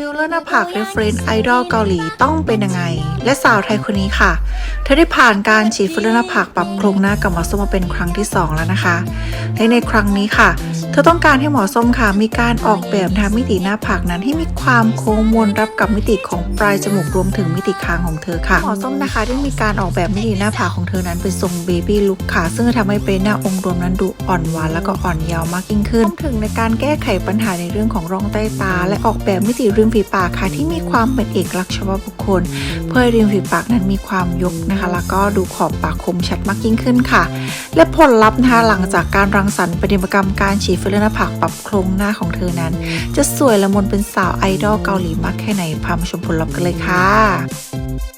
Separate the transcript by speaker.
Speaker 1: ฟิลเลอร์หน้าผากเรฟเรนไอดอลเกาหลีต้องเป็นยังไง และสาวไทยคนนี้ค่ะ เธอได้ผ่านการฉีดฟิลเลอร์หน้าผากปรับโครงหน้ากับหมอส้มมาเป็นครั้งที่ 2 แล้วนะคะและในครั้งนี้ค่ะ เธอต้องการให้หมอส้มค่ะ มีการออกแบบทำมิติหน้าผากนั้นให้มีความโค้งมวลรับกับมิติของปลายจมูกรวมถึงมิติคางของเธอค่ะ หมอส้มนะคะได้มีการออกแบบมิติหน้าผากของเธอนั้นเป็นทรงเบบี้ลุคค่ะ ซึ่งจะทำให้เบรนหน้าองค์รวมนั้นดูอ่อนหวานแล้วก็อ่อนเยาว์มากยิ่งขึ้น ถึงในการแก้ไขปัญหาในเรื่องของร่องใต้ตา และออกแบบมิติริมฝีปากค่ะที่มีความเป็นเอกลักษณ์เฉพาะบุคคล เพื่อริมฝีปากนั้นมีความยกนะคะ แล้วก็ดูขอบปากคมชัดมากยิ่งขึ้นค่ะ และผลลัพธ์นะคะหลังจากการรังสรรค์ปฏิมากรรมการฉีดฟิลเลอร์หน้าผากปรับโครงหน้าของเธอนั้น จะสวยละมุนเป็นสาวไอดอลเกาหลีมากแค่ไหนพามาชมผลลัพธ์กันเลยค่ะ